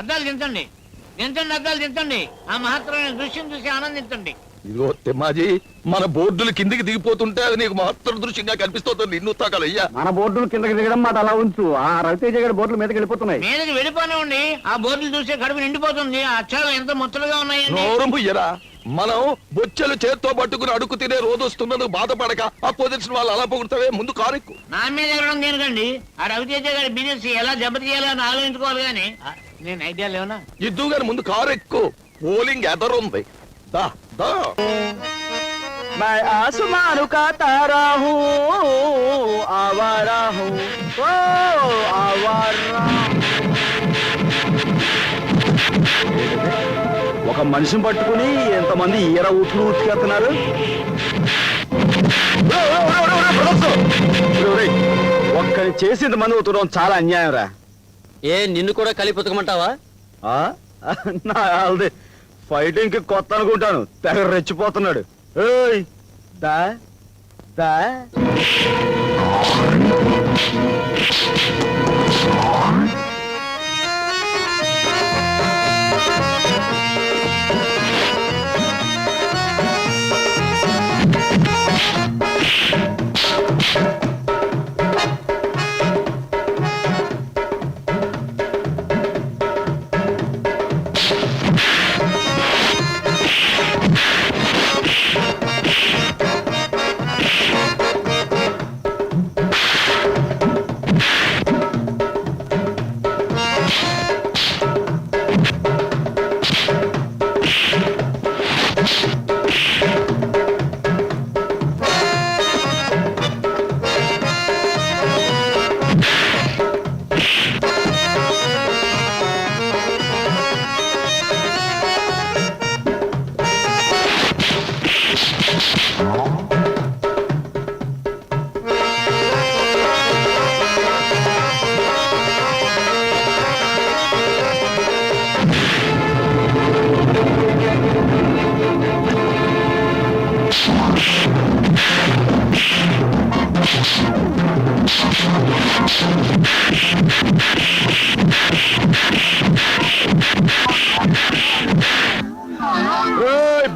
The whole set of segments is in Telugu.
అద్దాలు దించండి దించండి అద్దాలు దించండి ఆ మహత్తరమైన దృశ్యం చూసి ఆనందించండి. ఇదిగో తిమ్మాజీ మన బోర్డులు కిందికి దిగిపోతుంటే అది నీకు మహత్తర దృశ్యంగా కనిపిస్తుంది. నిన్ను తాకాలయ్యా. మన బోర్డులు కిందకి దిగడం మాట అలా ఉంచు. ఆ రవితేజ గారి బోర్డులు మీదకి వెళ్ళిపోతున్నాయి. మీదకి వెళ్ళిపోనివ్వండి. ఆ బోర్డులు చూస్తే కడుపు నిండిపోతుంది. ఆ అక్షరాలు ఎంత ముచ్చలుగా ఉన్నాయండి. నోరు ముయ్యరా. మనం బొచ్చెలు చేత్తో పట్టుకుని అడుగు తినే రోజు వస్తున్నందుకు బాధపడక ఆ పొజిషన్ వాళ్ళు అలా పొగుడుతావే ముందు కారెక్కు. నా మీద ఎగరడం దేనికండి ఆ రవితేజ గారి బిజినెస్ ఎలా దెబ్బతీయాలని ఆలోచించుకోవాలి కానీ నేను ఐడియా లేవనా ఇద్దు గాని ముందు కారెక్కు పోలింగ్ ఎదరుంది దా దా मैं आसमान का तारा हूँ आवारा हूँ ओ आवारा ఒక మనిషిని పట్టుకుని ఎంతమంది ఈర ఉట్లు ఉతికెత్తున్నారు ఒక్కని చేసి ఇంతమంది ఉతకడం చాలా అన్యాయం రా ఏ నిన్ను కూడా కలిపి ఉతకమంటావా ఆ? నా ఫైటింగ్కి కొత్త అనుకుంటాను. తెగ రెచ్చిపోతున్నాడు. ఏయ్! దా. దా.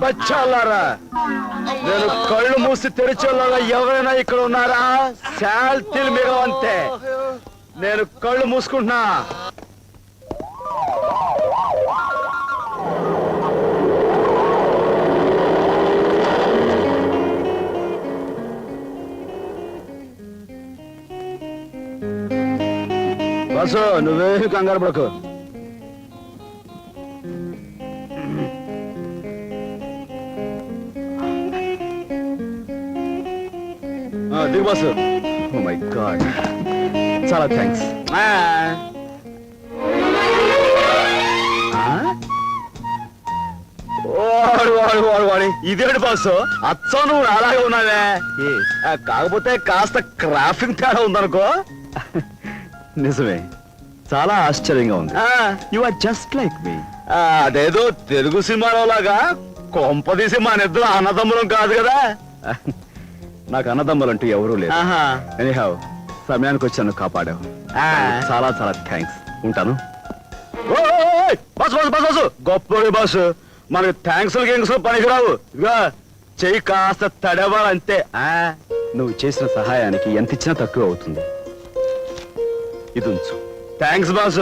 బచ్చాలారా. నేను కళ్ళు మూసి తెరిచేలాగా ఎవరైనా ఇక్కడ ఉన్నారా? శాల్తీలు మిగవంతే నేను కళ్ళు మూసుకుంటున్నా. బస్సు నువ్వేమి కంగారు పడకు. దిగు బస్సు మై గాడ్ చాలా థ్యాంక్స్ వాడు వాడు వాడు వాడి. ఇదేంటి బాసు? అచ్చం నువ్వు అలాగే ఉన్నావే. కాకపోతే కాస్త క్రాఫింగ్ తేడా ఉందనుకో. నిజమే. చాలా ఆశ్చర్యంగా ఉంది. You are just like me అదేదో తెలుగు సినిమాలో లాగా కొంపదీసి మా నిద్ర అన్నదమ్ములం కాదు కదా. నాకు అన్నదమ్ములంటూ ఎవరూ లేరు. ఎనీహావ్ సమయానికి వచ్చాను కాపాడావు. చాలా చాలా థ్యాంక్స్ ఉంటాను! బస్ బస్ బస్ బస్ గొప్ప బస్ మనకి థ్యాంక్స్ గింగ్స్ పనికిరావు. ఇదిగా చెయ్యి కాస్త తడవాలంతే. ఆ, నువ్వు చేసిన సహాయానికి ఎంత ఇచ్చినా తక్కువ అవుతుంది. ఇది ఉంచు థ్యాంక్స్ బాస్.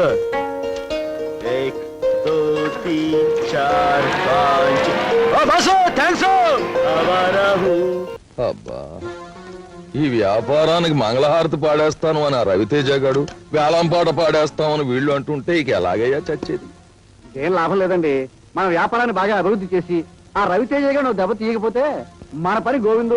ఏక్ దో తీన్ చార్ పాంచ్ ఓ బాసు థ్యాంక్స్ అవారహు అబ్బా ఈ వ్యాపారానికి మంగళహారతి పాడేస్తాను అని ఆ రవితేజ గాడు వేలం పాట పాడేస్తామని వీళ్ళు అంటుంటే ఇక ఎలాగయ్యా చచ్చేది? ఏం లాభం లేదండి. మన వ్యాపారాన్ని బాగా అభివృద్ధి చేసి ఆ రవితేజ గారు నువ్వు దెబ్బ తీయకపోతే మన పని గోవిందో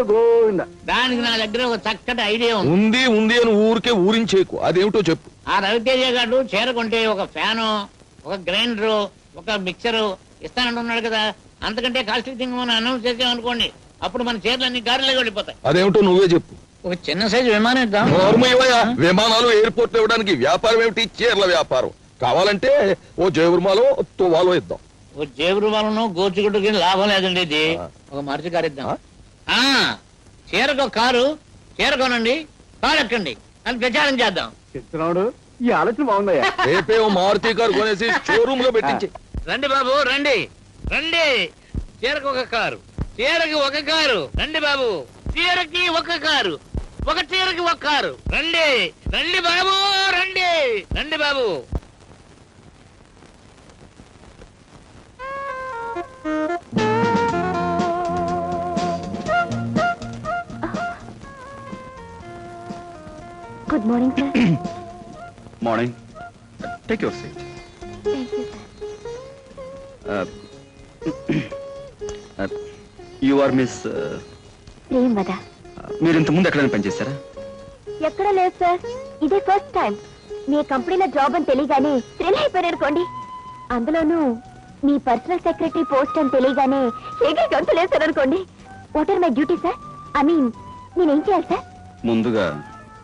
గోవింద. దానికి నా దగ్గర ఒక చక్కటి ఐడియా ఉంది. ఉంది ఉంది అని ఊరికే ఊరించేకు. అదేమిటో చెప్పు. ఆ రవితేజ గారు చీర కొంటే ఒక ఫ్యాను ఒక గ్రైండర్ ఒక మిక్సర్ ఇస్తానంటున్నాడు కదా. అంతకంటే కాస్ట్లీ థింగ్ మనం అనౌన్స్ చేసామనుకోండి అప్పుడు మన చీరలన్నీ గారిలో వెళ్ళిపోతాయి. అదేమిటో నువ్వే చెప్పు. ఒక చిన్న సైజు విమానం ఇద్దాం. నోర్మయ్యా విమానాలు ఎయిర్పోర్ట్ ఇవ్వడానికి వ్యాపారం ఏమిటి? చీరల వ్యాపారం. కావాలంటే ఓ జయవర్మాలో తువాలో ఇద్దాం. ఓ జేబురు వాళ్ళను గోచుగుడ్డుకి లాభం లేదండి ఇది. ఒక మరిచి కారు ఇద్దాం ఆ? చీరకు ఒక కారు చీర కొనండి కారు ఎక్కండి. అని ప్రచారం చేద్దాం. చెప్తున్నాడు ఈ ఆలోచన బాగుందయ్యా. రేపే ఓ మారుతి కారు కొనేసి షోరూమ్లో పెట్టించి రండి బాబు రండి. రండి. చీరకు ఒక కారు చీరకి ఒక కారు. రండి బాబు. చీరకి ఒక కారు ఒక చీరకి ఒక కారు. రండి. రండి బాబు రండి. రండి బాబు. Good morning sir morning take your seat you are miss Prem వద మీరు ఇంత ముందు ఎక్కడైనా పనిచేశారా? ఎక్కడ లేదు సార్ ఇదే ఫస్ట్ టైం మీ కంపెనీలో జాబ్ అని తెలియగానే థ్రిల్ అయిపోయారనుకోండి అందులోనూ మీ పర్సనల్ సెక్రటరీ పోస్ట్ అని తెలియగానే ఏకే గంతులేశారు అనుకోండి what are my duty sir I mean నేనేం చేయాలి సార్ ముందుగా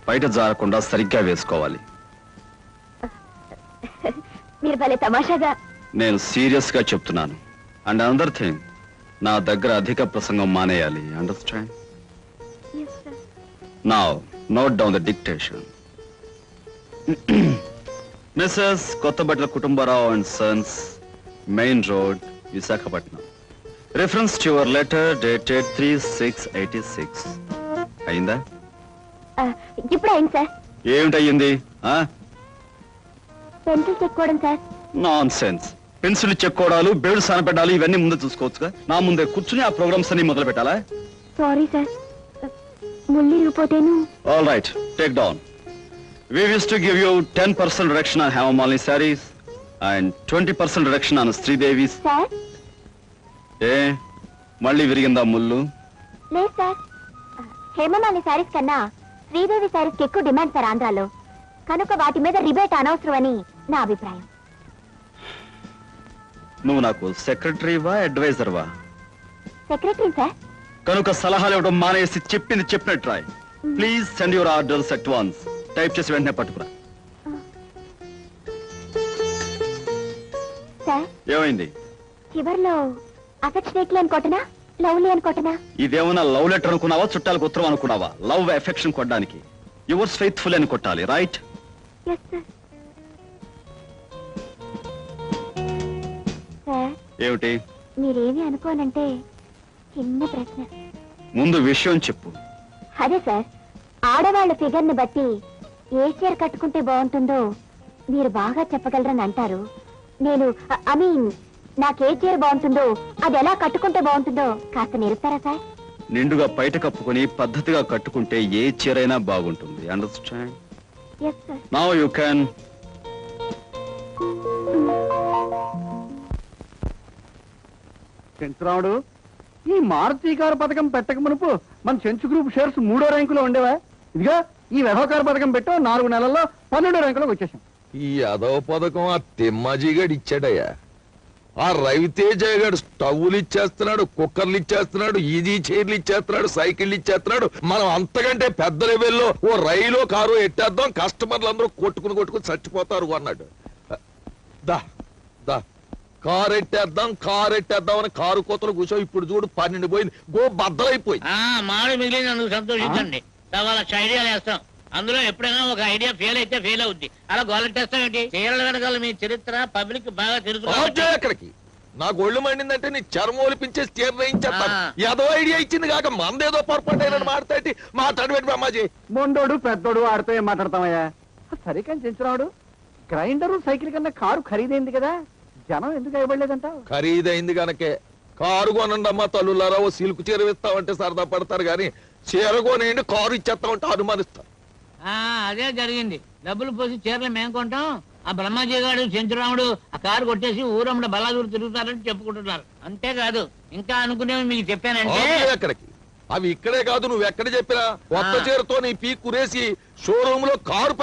బయట జారకుండా సరిగ్గా వేసుకోవాలి. మీరు భలే తమాషాగా. నేను సీరియస్గా చెప్తున్నాను. అండ్ అనదర్ థింగ్ నా దగ్గర అధిక ప్రసంగం మానేయాలి. అండర్స్టాండ్ నా note down the dictation Mrs కొత్త బట్టల Kutumbarao and sons main road Visakhapatnam. Reference to your letter dated three six eighty six. అయిందా? ఇప్పుడు అయింది సార్. ఏమిటయ్యింది? పెన్సిల్ చెక్కోవడం సార్. నాన్ సెన్స్ పెన్సిల్ చెక్కోవడాలు బేడు సానపెట్టాలి ఇవన్నీ ముందే చూసుకోవచ్చుగా. నా ముందే కూర్చుని ఆ ప్రోగ్రామ్స్ అన్ని మొదలు పెట్టాలా? Sorry sir. ముళ్ళు ఇరిగిపోతేను all right take down We wish to give you 10% reduction on Hemamali sarees and 20% reduction on Sridevi's. Sir ఏ? మళ్ళీ విరిగిందా ముళ్ళు? లేదు సార్ హేమమాలి శారీస్ కన్నా శ్రీదేవి శారీస్కి ఎక్కువ డిమాండ్ సార్ ఆంధ్రాలో. కనుక వాటి మీద రిబేట్ అనవసరం అని నా అభిప్రాయం. నువ్వు నాకు సెక్రటరీవా అడ్వైజర్వా? సెక్రటరీ సార్ కనుక సలహాలు ఇవ్వడం మానేసి చెప్పింది చెప్పినట్టు Roy. Please send your orders at once type చేసి వెంటనే పట్టుకురా. సార్. ఏమైంది? చివర్లో కొట్టనా కొట్టనా? ఇదేమన్నా లవ్ లెటర్ అనుకున్నావా చుట్టాలకు ఉత్తరం అనుకున్నావా? లవ్ ఎఫెక్షన్ కొట్టడానికి. యువర్స్ ఫెయిత్ఫుల్ అని కొట్టాలి రైట్? ఎస్ సార్ సార్ ఏమిటి? మీరేమి అనుకోనంటే చిన్న ప్రశ్న. ముందు విషయం చెప్పు. అదే సార్ ఆడవాళ్ళ ఫిగర్ని బట్టి ఏ చీర కట్టుకుంటే బాగుంటుందో మీరు బాగా చెప్పగలరని అంటారు. నేను ఐ మీన్ నాకే చీర బాగుంటుందో అది ఎలా కట్టుకుంటే బాగుంటుందో కాస్త నిరుస్తారా సార్? నిండుగా బయట కప్పుకొని పద్ధతిగా కట్టుకుంటే ఏ చీరైనా బాగుంటుంది. Understand yes sir now you can Chenchuramudu ఈ మారుతి కారు పథకం పెట్టక మునుపు మన చెంచు గ్రూప్ షేర్స్ మూడో ర్యాంకులో ఉండేవా? ఇదిగా ఈ వ్యవహార పథకం పెట్టో నాలుగు నెలల్లో పన్నెండో ర్యాంకులోకి వచ్చేసాం. ఈ అదవ పథకం ఆ తిమ్మాజీగాడు ఇచ్చాడయ్యా. ఆ రవితేజ గారు స్టవ్లు ఇచ్చేస్తున్నాడు కుక్కర్లు ఇచ్చేస్తున్నాడు ఈజీ చైర్లు ఇచ్చేస్తున్నాడు సైకిళ్ళు ఇచ్చేస్తున్నాడు. మనం అంతకంటే పెద్ద లెవెల్లో ఓ రైలు కారు ఎట్టేద్దాం కస్టమర్లు అందరూ కొట్టుకుని కొట్టుకుని చచ్చిపోతారు అన్నాడు. దా దా కారు ఎట్టేద్దాం కారు ఎట్టేద్దాం అని కారు కోతలు కూర్చో ఇప్పుడు చూడు పన్నెండు పోయింది. గో బద్దలైపోయింది. ఆ మామిడి మిగిలినందుకు సంతోషించండి. ఐడియాలు వేస్తాం. అందులో ఎప్పుడైనా ఒక ఐడియా ఫెయిల్ అయితే ఫెయిల్ అవుద్ది. అలా గోలెట్టేస్తాం ఏంటి చీరల వెనకాల మీ చరిత్ర పబ్లిక్ బాగా తెలుసు అక్కడికి. నాకు ఒళ్ళు మండిందంటే నీ చర్మం ఒలిపించే స్టీర్ వేయించేస్తాను ఆ. ఏదో ఐడియా ఇచ్చింది కాక మందేదో పొరపాటు అయిన మాట్లాడి మాట్లాడి పెట్టి అమ్మాజీ. మొండోడు పెద్దోడు ఆడితో ఏం మాట్లాడతామయ్యా? సరే కానీ చెంచురాముడు గ్రైండరు సైకిల్ కన్నా కారు ఖరీదైంది కదా? జనం ఎందుకు ఇవ్వలేదంటావు ఖరీదైంది గనకే. కారు కొనండి అమ్మా తల్లులారా ఓ సిల్క్ చీర ఇస్తామంటే సరదా పడతారు కానీ చీర కొనేయండి కారు ఇచ్చేస్తామంటే అనుమానిస్తారు. అదే జరిగింది. డబ్బులు పోసి చీరలు మేము కొంటాం. ఆ బ్రహ్మాజీ గారు చెంచురాముడు ఆ కారు కొట్టేసి ఊరమ్మడ బలాదూరు తిరుగుతారని చెప్పుకుంటున్నారు. అంతేకాదు ఇంకా అనుకునేవి మీకు చెప్పానంటే అవి ఇక్కడే కాదు నువ్వు ఎక్కడ చెప్పినా? కొత్త. చీరతో నీ పీ కురేసి షోరూమ్లో కారు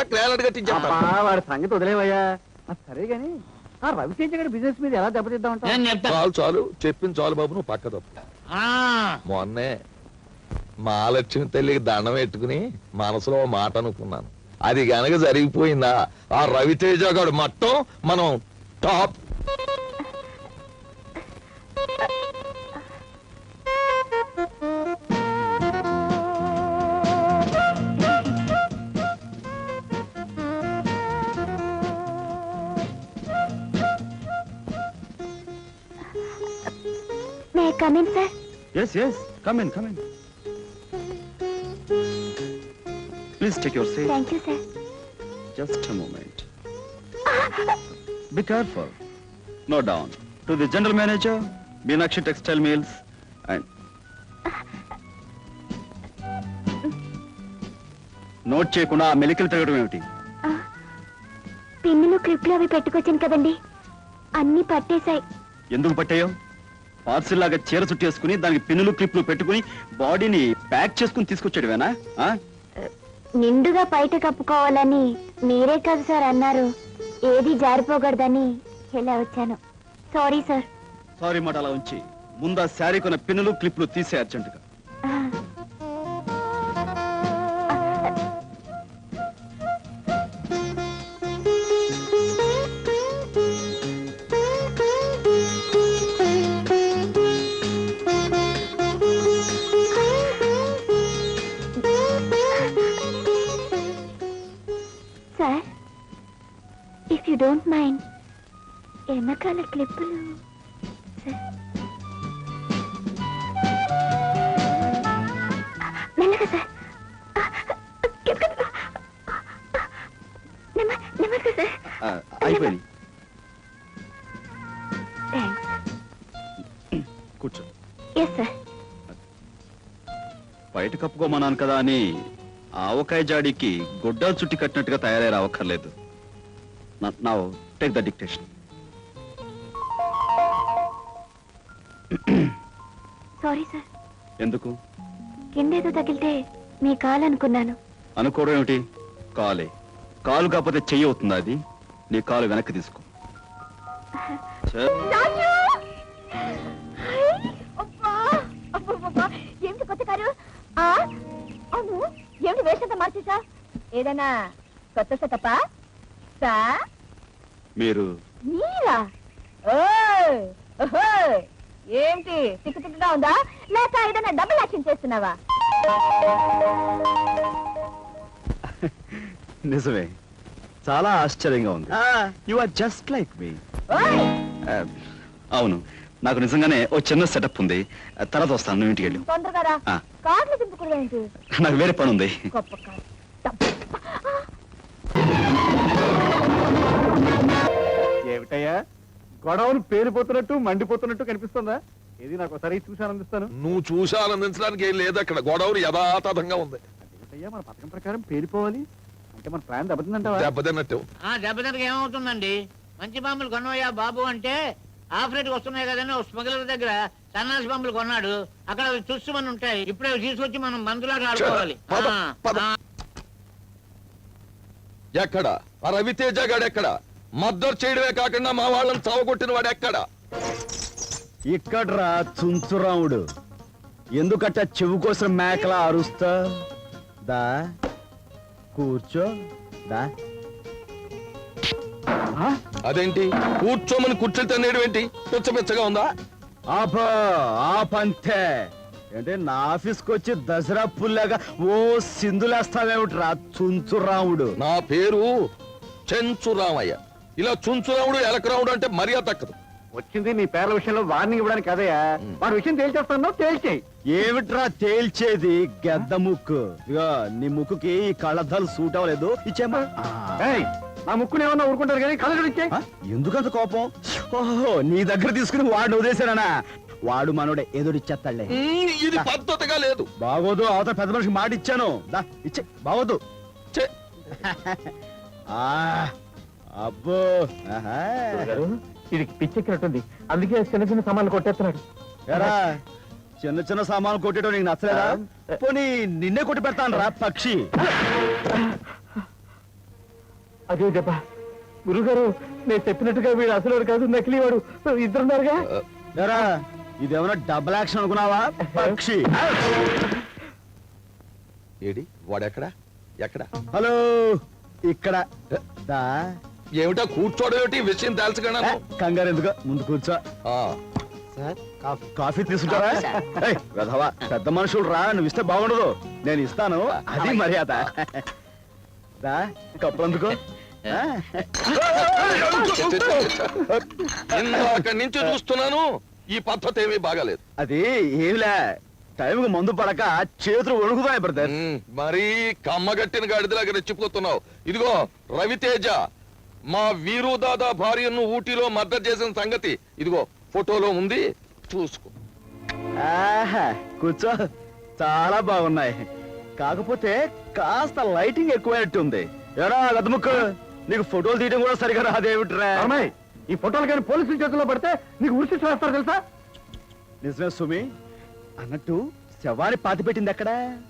కట్టించేస్తాను అబ్బా, వాడి సంగతి వదిలేవయ్యా. ఆ, సరే గాని ఆ రవితేజ గారి బిజినెస్ మీద ఎలా చెప్తా. చాలు చాలు. చెప్పింది చాలు బాబు నువ్వు పక్క తప్పు. ఆ, మొన్నే మహాలక్ష్మి తల్లికి దండం పెట్టుకుని మనసులో మాట అనుకున్నాను అది గనక జరిగిపోయిందా ఆ రవితేజ గారు మొత్తం మనం top Come in, sir. Yes, yes. Come in, come in. Please take your seat thank you sir just a moment. Be careful. No down to the general manager meenakshi textile mills and note చేయకుండా ఆ మెలికలు తిరగడం ఏమిటి పిన్నులు క్లిప్లు అవి పెట్టుకొచ్చాను కదండి అన్ని పట్టేశాయి ఎందుకు పట్టాయో పార్సిల్ లాగా చీర చుట్టేసుకుని దానికి పిన్నులు క్లిప్లు పెట్టుకుని బాడీని ప్యాక్ చేసుకుని తీసుకొచ్చాడువేనా? నిండుగా బయట కప్పుకోవాలని మీరే కాదు సార్ అన్నారు. ఏది జారిపోకూడదని ఇలా వచ్చాను. సారీ సార్ సారీ మాట అలా ఉంచి. ముందా శారీ కొన్న పిన్నులు క్లిప్లు తీసే అర్జెంటుగా. వెనకాల క్లిప్పులు. మెల్లగా సార్. అయిపోయింది. కూర్చో. బయట కప్పుకోమన్నాను కదా అని ఆవకాయ జాడికి గొడ్డలు చుట్టి కట్టినట్టుగా తయారై రావక్కర్లేదు. నా take the dictation sorry sir. ఎందుకు? కిందేదో తగిలితే మీ కాలు అనుకున్నాను. అనుకోవడం ఏమిటి? కాలే. కాలు కాకపోతే చెయ్యి అవుతుందా అది? నీ కాలు వెనక్కి తీసుకో. చే- ఏమిటి కొత్త కారు? ఆ, అవును. ఏమిటి వేషంత మార్చేసా? ఏదైనా కొత్త సెటప్పా? సా మీరు మీరా? ఓయ్, ఓహోయ్, ఏంటి? తిక్కు తిక్కుగా ఉందా? లేక ఏదైనా డబుల్ యాక్షన్ చేస్తున్నావా? నిజమే. చాలా ఆశ్చర్యంగా ఉంది. You are just like me ఓయ్! అవును. నాకు నిజంగానే ఓ చిన్న సెటప్ ఉంది. తర్వాత వస్తాను. నువ్వు ఇంటికి వెళ్ళు. తొందరగా రా. ఆ. కార్లు దింపుకూడదు ఏంటి? నాకు వేరే పని ఉంది. గొప్ప కారు. ఏమిటయ్యా? గొడవలు పేలిపోతున్నట్టు మండిపోతున్నట్టు కనిపిస్తుందా? ఇది నాకు ఒకసారి చూసి ఆనందిస్తాను నువ్వు చూసి ఆనందించడానికి ఏం లేదు అక్కడ గొడవలు యథాతథంగా ఉంది. అయ్యా మన పథకం ప్రకారం పేలిపోవాలి? అంటే మన ప్లాన్ దెబ్బతిందంటావా? దెబ్బతిన్నట్టు. ఆ దెబ్బతినక ఏమవుతుందండి? మంచి బాంబులు కొనవయ్యా బాబు అంటే ఆఫ్ రేట్ వస్తున్నాయి కదని స్మగ్లర్ దగ్గర సన్నాసి బాంబులు కొన్నాడు. అక్కడ అవి తుస్సుమని ఉంటాయి. ఇప్పుడే అవి తీసుకొచ్చి మనం మందులాగా ఆడుకోవాలి. ఎక్కడ? రవితేజ గాడు ఎక్కడ? మద్దతు చేయడమే కాకుండా మా వాళ్ళని చావగొట్టిన వాడు ఎక్కడ? ఇక్కడ్రా చుంచురాముడు. ఎందుకట్ట చెవు కోసం మేకలా అరుస్తా? దా కూర్చో దా. అదేంటి? కూర్చోమని కూర్చొని తన్నేయడం ఏంటి? పిచ్చ పిచ్చగా ఉందా? ఆపా ఆపంతే. అంటే నా ఆఫీస్కి వచ్చి దసరా పుల్లాగా ఓ సింధులేస్తావేమిట్రా చుంచురాముడు? నా పేరు చెంచురామయ్య. ఇలా చుంచురాముడు ఎలకరాముడు అంటే మర్యాద తక్కదు. వచ్చింది నీ పేర్ల విషయంలో వార్నింగ్ ఇవ్వడానికి కదయ్యా. వాడి విషయం తేల్చేస్తాను తేల్చేయి. ఏమిట్రా తేల్చేది? గెద్ద ముక్కు. ఇగో నీ ముక్కుకి ఈ కళ్ళద్దాలు సూట్ అవ్వలేదు. ఇచ్చేమా ఏయ్, నా ముక్కుని ఏమన్నా ఊరుకుంటారు కానీ కలగడు ఇచ్చేయి ఎందుకంత కోపం? ఓహో నీ దగ్గర తీసుకుని వాడిని వదిలేశానా వాడు మనోడే ఎదురిచ్చేస్తాడులే ఉమ్, ఇది పద్ధతిగా లేదు. బాగోదు అవతల పెద్ద మనిషికి మాట ఇచ్చాను దా ఇచ్చే బాగోదు. ఛే, ఆ. అబ్బో ఆహా. ఇది పిచ్చెక్కినట్టుంది. అందుకే చిన్న చిన్న సామాన్లు కొట్టేస్తున్నాడు. ఎరా చిన్న చిన్న సామాన్లు కొట్టేయడం నీకు నచ్చలేదా? పోనీ నిన్నే కొట్టి పెడతాను రా పక్షి. అదే దెబ్బ గురుగారు నేను చెప్పినట్టుగా వీడు అసలు కాదు నకిలీ వాడు ఇద్దరున్నారుగా ఎరా ఇదేమన్నా డబుల్ యాక్షన్ అనుకున్నావా? పక్షి. ఏడి వాడెక్కడ? ఎక్కడ? హలో ఇక్కడ. దా. ఏమిటా కూర్చోవడం ఏమిటి? విషయం తెలుసుకున్నా కంగారు ఎందుకు? ముందు కూర్చో. కాఫీ. తీసుకుంటారా? ఏయ్, వెధవా పెద్ద మనుషులు రా నువ్వు ఇస్తే బాగుండదు. నేను ఇస్తాను. అది మర్యాద. దా కప్పు అందుకో. ఇందాక నుంచి చూస్తున్నాను. ఈ పద్ధతి ఏమీ బాగాలేదు. అది ఏమిలే? టైంకి మందు పడక చేతులు వణుకుతాయి బ్రదర్. మరీ కమ్మగట్టిన గాడిదలాగా రెచ్చిపోతున్నావు. ఇదిగో రవితేజ. మా వీరు దాదా భార్యను ఊటీలో మర్డర్ చేసిన సంగతి. ఇదిగో ఫోటోలో ఉంది. చూసుకో. ఆహా, కూర్చో. చాలా బాగున్నాయి. కాకపోతే కాస్త లైటింగ్ ఎక్కువైనట్టుంది. ఎరా గదముక్కు నీకు ఫోటోలు తీయడం కూడా సరిగా రాదేమిట్రా? అమ్మాయి ఈ ఫోటోలు కానీ పోలీసుల చేతుల్లో పడితే నీకు ఉరిసి వేస్తారు తెలుసా? నిజమే సుమి. అన్నట్టు శవాన్ని పాతి పెట్టింది ఎక్కడ?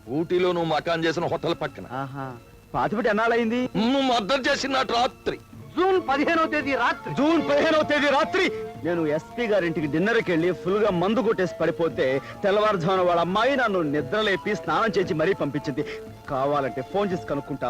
ఊటీలో నువ్వు మకాన్ చేసిన హోటల్ పక్కన. ఆహా పాతి పెట్టి ఎన్నాళ్ళయింది? నువ్వు మర్డర్ చేసిన రాత్రి. జూన్ పదిహేనవ తేదీ రాత్రి. జూన్ పదిహేనవ తేదీ రాత్రి నేను ఎస్పీ గారింటికి డిన్నర్కి వెళ్ళి ఫుల్గా మందు కొట్టేసి పడిపోతే తెల్లవారుజామున వాళ్ళ అమ్మాయి నన్ను నిద్రలేపి స్నానం చేసి మరీ పంపించింది. కావాలంటే ఫోన్ చేసి కనుక్కుంటా